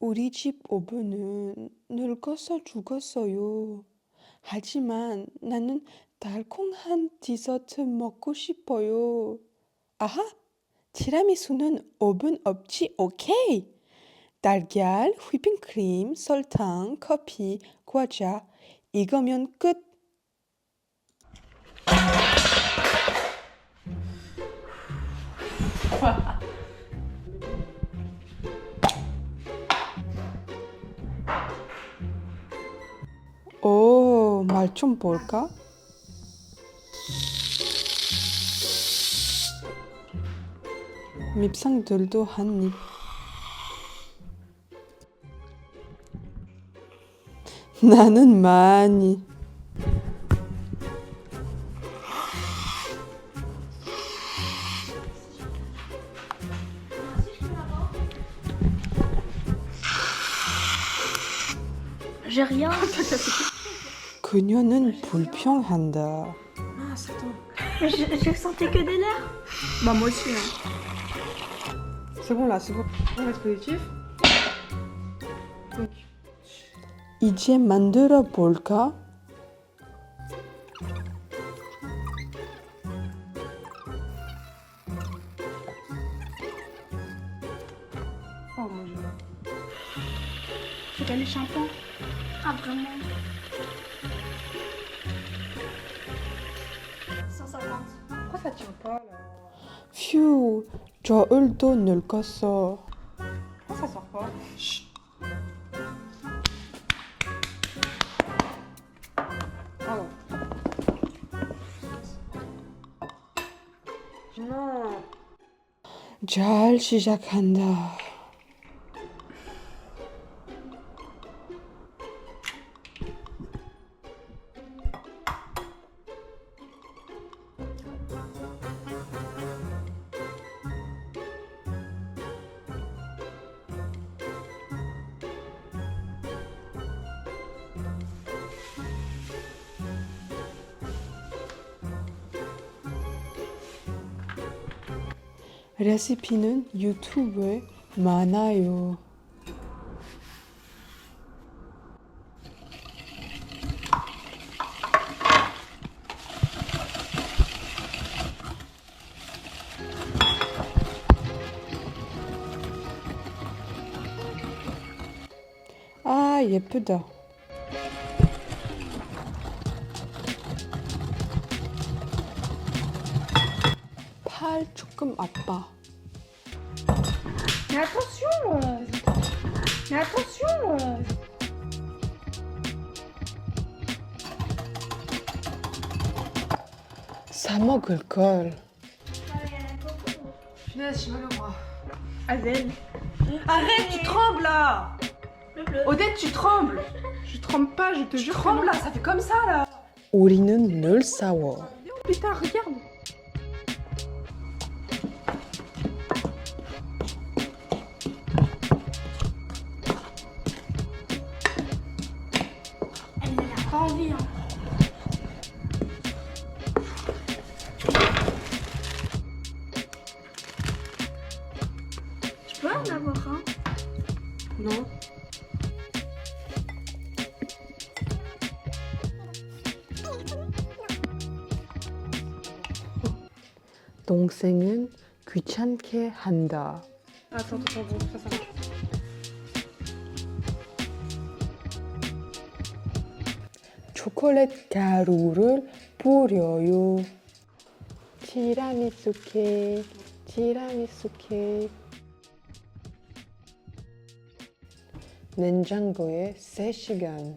우리 집 오븐은 늙어서 죽었어요. 하지만 나는 달콤한 디저트 먹고 싶어요. 아하! 티라미수는 오븐 없지? 오케이! 달걀, 휘핑크림, 설탕, 커피, 과자. 이거면 끝! 말 좀 볼까? 밉상들도 한 입. 나는 많이. 그녀는 불평한다. Ah, c'est bon. J'ai j'ai ressenti que des nerfs. Bah, moi aussi. hein. C'est bon là, c'est bon. On reste positif. Donc, 이제 만들어 볼까? oh mon dieu. C'est quel shampoing Ah, vraiment Pas là 휴, 늙었어. Pourquoi ça sort pas Chut. Pardon. Non. 잘 시작한다. 레시피는 유튜브에 많아요. 아, 예쁘다. 팔 조금 아파. Mais attention euh. Mais attention euh. 사 먹을 걸. Punaise, j'ai mal au bras. Azel. Arrête, tu trembles là Le bleu. Odette, tu trembles Je tremble pas, je te jure. Tu trembles là, ça fait comme ça là 우리는 늘 싸워. Putain, regarde 동생은 귀찮게 한다. Attends, ça, ça marche. 초콜릿 가루를 뿌려요. 티라미수 케이크, 티라미수 케이크. 냉장고에 3시간.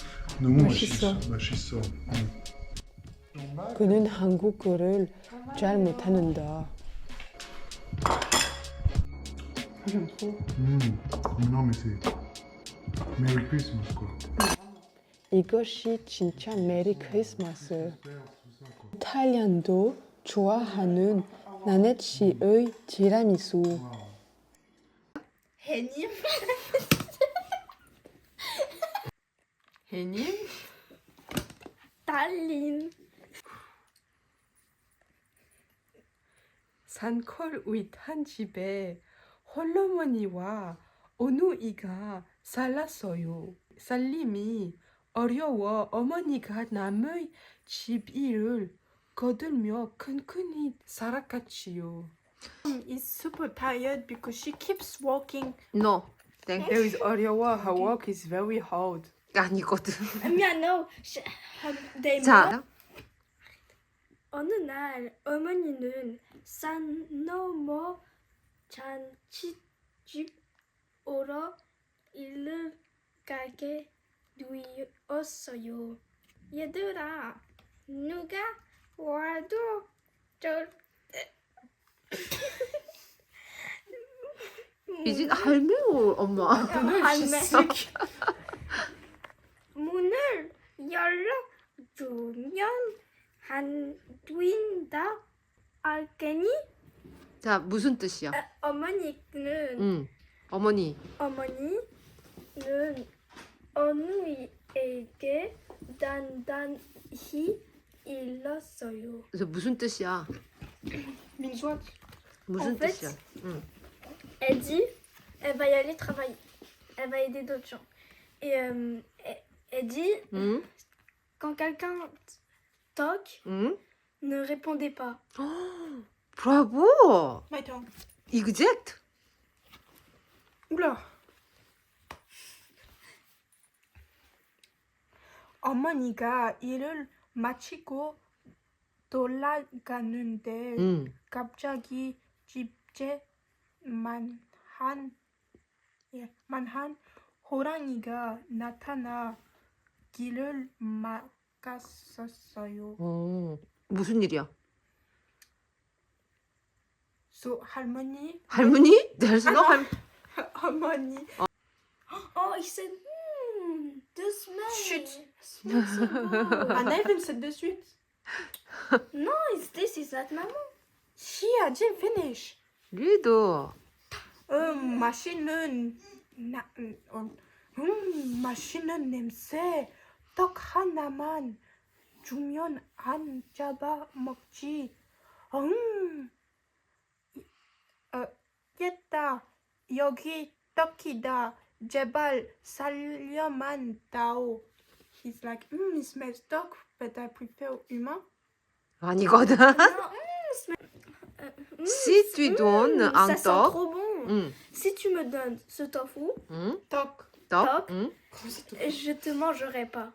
음. 너무 맛있어. 맛있어. 음. 그는 한국어를 잘 못하는다. Merry Christmas, quoi. 이것이 진짜 메리 크리스마스. 이탈리안도 좋아하는 나넷 씨의 티라미수. Henny. 해님? Tallinn. 산골 윗한 집에 홀어머니와 어느 이가 살았어요. 살림이 어려워 어머니가 남의 집 일을 거들며 끈끈이 살아갔지요. is super tired because she keeps walking. No, thank There is 어려워. Her work is very hard. 아니거든. 미안해. they 자, 어느 날 어머니는 산 너머 잔치집으로 일을 가게 되었어요. 얘들아, 누가 와도 저 이제 할매고 엄마. 할매 문을 열어주면 안 된다 알겠니? 자, 무슨 뜻이야? 아, 어머니는 응. 어머니. 어머니는 어느에게 단단히 일렀어요. 그래서 무슨 뜻이야? Means what? 무슨 En fait, 뜻이야? 응. Elle dit, elle va y aller travailler. Elle va aider d'autres gens. Et euh, elle, dit, 응? quand quelqu'un toque, 응? ne répondez pas. 브라보. My tongue. Exact. Oula. 어머니가 일을 마치고 돌아가는데 응. 갑자기 집제 만한 예, 만한 호랑이가 나타나 길을 막았었어요. 어. 무슨 일이야? So 할머니 할머니? There's no 할. 어머니 Oh, il s'est... Hmm, deux semaines. Chut. Semaines, c'est beau. I never said de suite. non, this is not maman. She I didn't finish. 리도. 음 맛있는 나, 음, 음 맛있는 냄새 떡 하나만 주면 안 잡아 먹지 음 어, 됐다 여기 떡이다 제발 살려만 다오 He's like mm, it smells dog but I prefer humain 아니거든. Non, hmm, ce- euh, hmm, Si tu donnes hmm, un ça sent toc. trop bon. 응. Si tu me donnes ce tofu, 응? 떡 떡. 떡. 응. je te mangerai pas.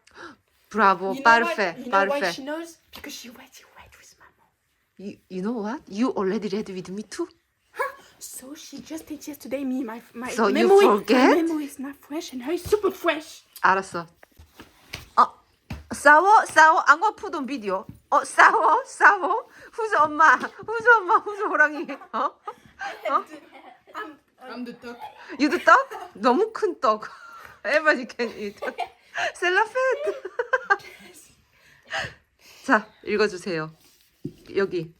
브라보. You know what? parfait. You know why parfait. she knows? Because she went, she went with mama. You, you know what? You already read with me too. So she just did yesterday. Me, my my So you memory, forget? My memory is not fresh, and her is super fresh. 알았어. 어, 싸워, 싸워. 앙과 푸던 비디오. 어, 싸워, 싸워. 후즈 엄마, 후즈 엄마, 후즈 호랑이. 어? I'm the top. 유도 떡? 너무 큰 떡. Everybody can eat. 셀라페트. 자, 읽어주세요. 여기.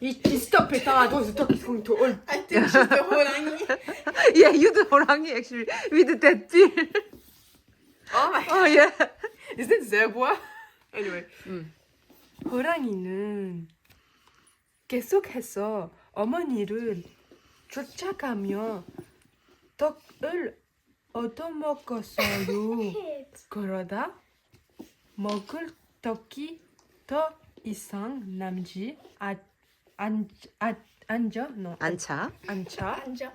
He, he stop it. Ah, those talk is going to all. I think she's the whole Yeah, 유도 호랑이 actually with that bill. Oh my. 어, 예. Is it zebra? Anyway. 음. 호랑이는 계속해서 어머니를 쫓아가며 떡을 얻어먹었어요. 그러다 먹을 떡이 더 이상 남지 아, 안, 아, 앉아? No, 안차. 않자 Anja.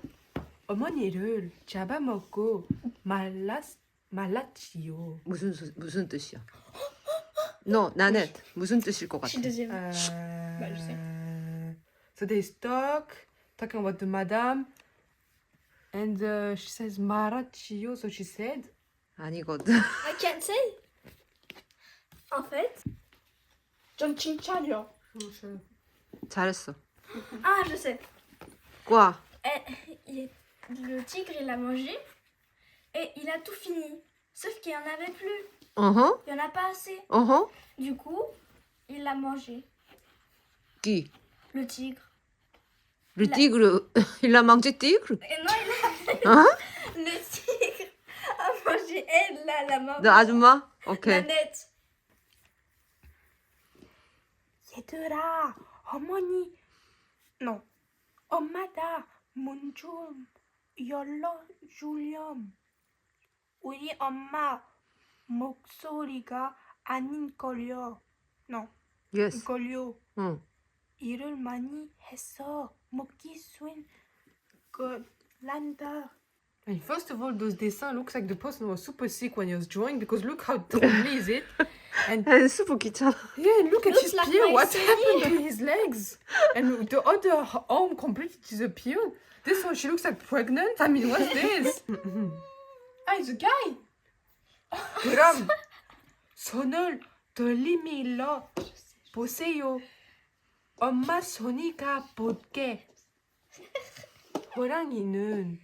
어머니를 잡아먹고 말랐, 말랐지요. 무슨 소- 무슨 뜻이야? 너 나는 무슨 뜻일 것 같아? Uh, sais. so there's talk, talking about the madam, and uh, she says marachio, so she said, 아니거든. I can't say. En fait, John Chinchalia. 잘했어. Ah, je sais. quoi Eh, il- le tigre, il a mangé et il a tout fini. Sauf qu'il n'y en avait plus. Uh-huh, Il n'y en a pas assez. uh-huh. Du coup, il l'a mangé. qui Le tigre. Le La- tigre, il a mangé tigre Et non, il a... Hein Le tigre a mangé elle, là, la maman. 너 아줌마? 오케이. Nanette. 얘들아, 어머니, no, 엄마다 문 좀 열어주렴. 우리 엄마 목소리가 아닌 걸요. no, Yes. 걸요. 응. 일을 많이 해서 먹기 쉬운 거란다. And first of all, those dessins looks like the person was super sick when he was drawing because look how totally is it. And 수프 귀찮아. yeah, and look at Looks his like pied. my What CD. happened to his legs? And the other h- arm completely disappeared. This one, she looks like pregnant. I mean, what's this? Ah, it's a guy. 그럼 손을 들이밀어 보세요. 엄마 손이가 볼게. 호랑이는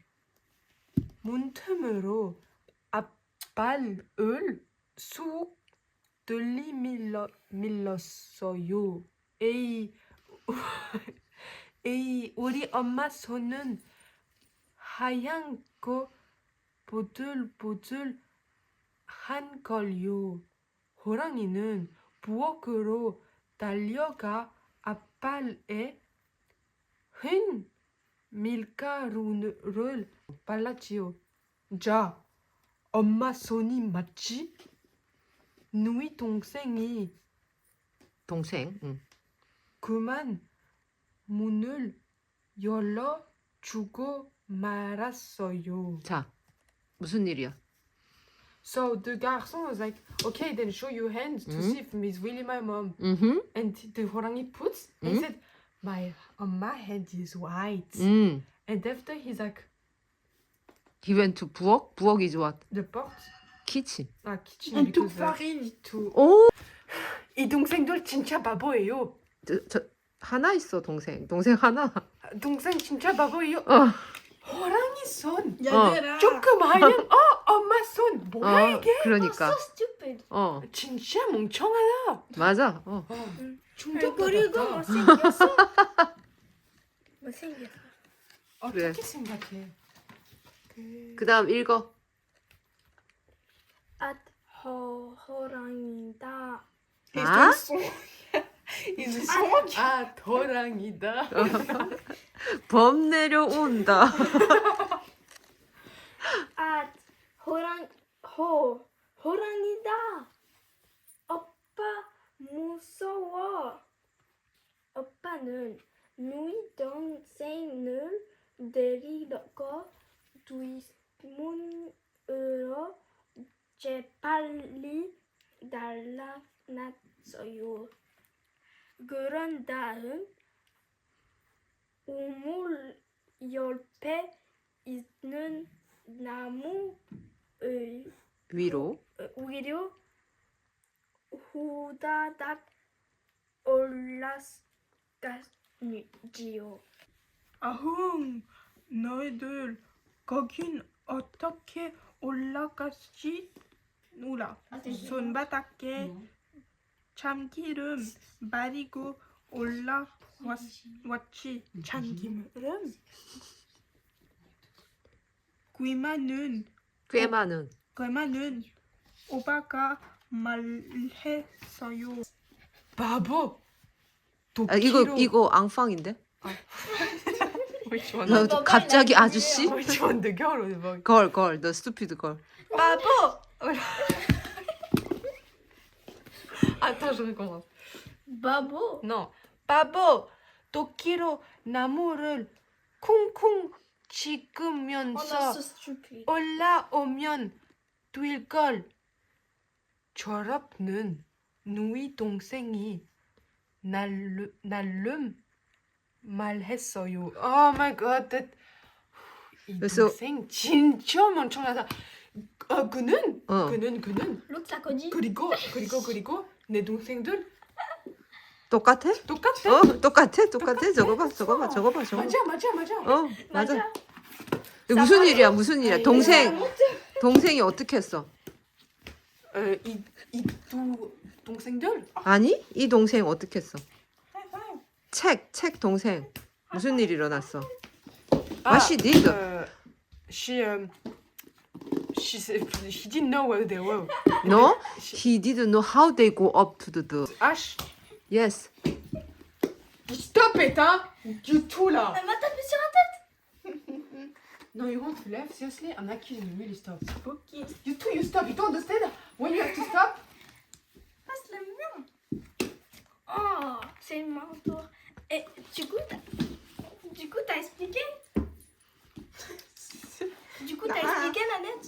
문틈으로 앞발을 쑥 들이밀어 밀었어요. 에이, 에이, 우리 엄마 손은 하얗고 보들보들 한 걸요. 호랑이는 부엌으로 달려가 앞발에 흰 밀가루를 발랐지요. 자, 엄마 손이 맞지? 누이 동생이 동생. 응. 그만 문을 열어 주고 말았어요. 자, 무슨 일이야? So the garçon was like, okay, then show your hands to see if it's really my mom. 음. And the horangi puts, and he Mhm. said, my on my hand is white. 음. And after he's like, He went to 부엌. 부엌 is what? the pot, kitchen. ah, kitchen And took because, uh, farine. to 오. 이 동생들 진짜 바보예요. 저, 저 하나 있어 동생. 동생 하나. 동생 진짜 바보예요. 어. 호랑이 손 얘들아. 조금 하면 어 엄마 손 뭐야 어. 이게? 그러니까. So stupid. 어. 진짜 멍청하다. 맞아. 어. 그리고 충격받았다. 못생겼어. 못생겼어. 어떻게 그래. 생각해? 그다음 읽어. 앗 호, 호랑이다. 아? A song. 아 호랑이다. 범 내려온다. 앗 호랑 호 호랑이다. 오빠 무서워. 오빠는 누이 동생을 데리고 뒷문으로 재빨리 달아났어요. 그런 다음 우물 옆에 있는 나무 의 위로. 위로 후다닥 올라갔지요. 아흥, 너희들 거긴 어떻게 올라갔지? 누라, 손바닥에 참기름 바리고 올라왔지. 참기름? 꽤 많은. 귀만은 오빠가 말했어요. 바보. 아, 이거 이거 앙팡인데? Which one? 너 너가 갑자기 나 아저씨? Which one? The girl or the boy? 걸, 걸, 너 스튜피드 걸. 바보. Attends, je recommence. 바보. Non. 바보. 도끼로 나무를 쿵쿵 Oh, so stupid. 올라오면 될걸. 졸업는 누이 동생이 날름, 날름 말했어요. Oh my god, that... 이 그래서- 동생 진짜 멍청하다. 어, 그는, 어. 그는, 그는. 그리고 그리고 그리고 내 동생들 똑같아? 똑같아? 어 똑같아 똑같아 저거 봐 저거 봐 저거 봐 저거 봐. 맞아 맞아 맞아. 어 맞아 맞아. 무슨 일이야 무슨 일이야 동생 동생이 어떻게 했어 이이두 동생들 아, 아니 이 동생 어떻게 했어. 책 책 동생 무슨 일 일어났어 아, What she did? uh, she um, she said she didn't know where they were. No he didn't know how they go up to the door Ash, yes Stop it, hein Du tout là Elle m'a tapé sur la tête. No, you won't left. Seriously, I'm not kidding. Really stop. Okay. You too, you stop. You don't understand when you have to stop.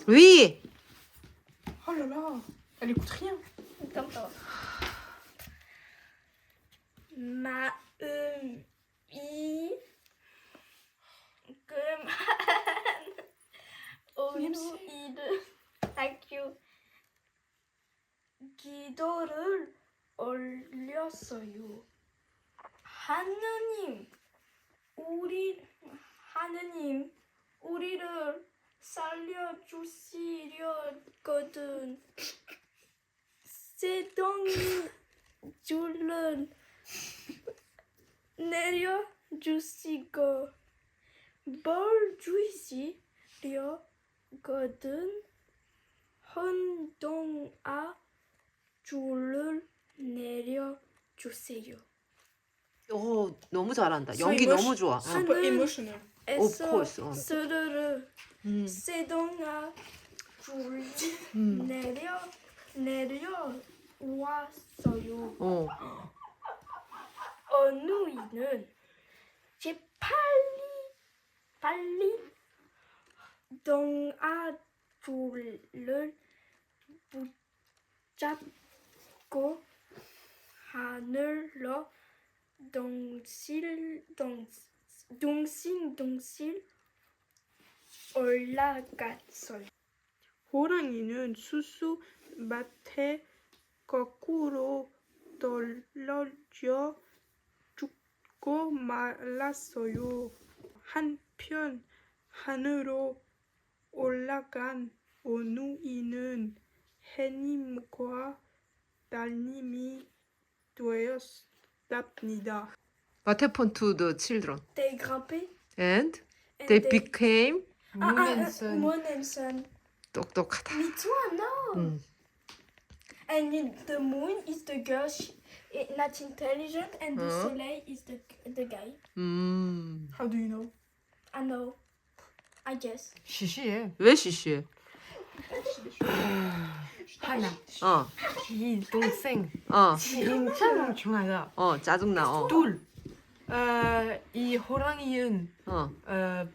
Oui Oh là là. Elle écoute rien. Comme ça. Ma euh, i 그만 오누이드 학교 기도를 올렸어요. 하느님, 우리 하느님 우리를 살려주시려거든. 세동이 줄을 내려주시고 뭘 주시려거든 헌동아 줄을 내려주세요. 오 너무 잘한다 연기 너무 좋아 어. Super emotional. Of course, 어. 스르르 음. 세동아 줄 음. 내려 내려 왔어요. 어. 어누이는 재빨리 빨리 동아줄을 붙잡고 하늘로 동실 동 동실동실 올라갔어요. 호랑이는 수수 밭에 거꾸로 떨어져 죽고 말았어요. 한편 하늘로 올라간 어누이는 해님과 달님이 되었답니다. What happened to the children? They grimpé And and they became ah, ah, and ah, son. Moon and Sun. 똑똑하다. Me too, no. 음. And in- the moon is the girl, she, eh, not intelligent, and the Huh? soleil is the the guy. 음. How do you know? I know. I guess. 시시해. 왜 시시해? 하나. 어. 이 동생 어. 진짜 멍청하다. 어 짜증나. 어. 둘. 어, 이 호랑이는 어. 어,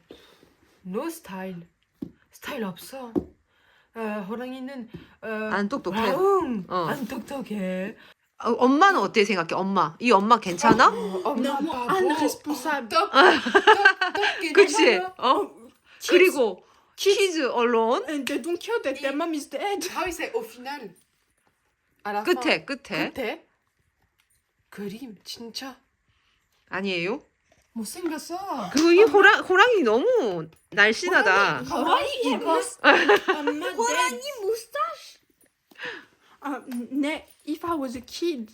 no 스타일. 스타일 없어. 어, 호랑이는 어, 안 똑똑해. 와웅. 어. 안 똑똑해. 어, 엄마는 어떻게 생각해? 엄마. 이 엄마 괜찮아? 어, 엄마 바보. Irresponsable. 똑, 똑똑해. 그치? 어? 그리고 alone And they don't care that their mom is dead. How is it au final? à la fin, 끝에 끝에 끝에 그림 진짜 아니에요? 못생겼어. 그리고 이 호랑 호랑이 너무 날씬하다. 호랑이 이거 I'm not dead. moustache. Uh, ne- if I was a kid,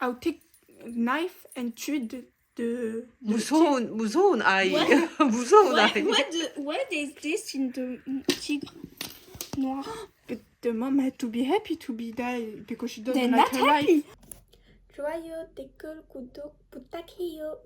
I would take knife and treat the, the, the 무서운 무서운 아이. 무서운 아이. what, the, what is this in the tigre noir? But the mom had to be happy to be there because she doesn't They're like not her life. 좋아요, 댓글, 구독 부탁해요.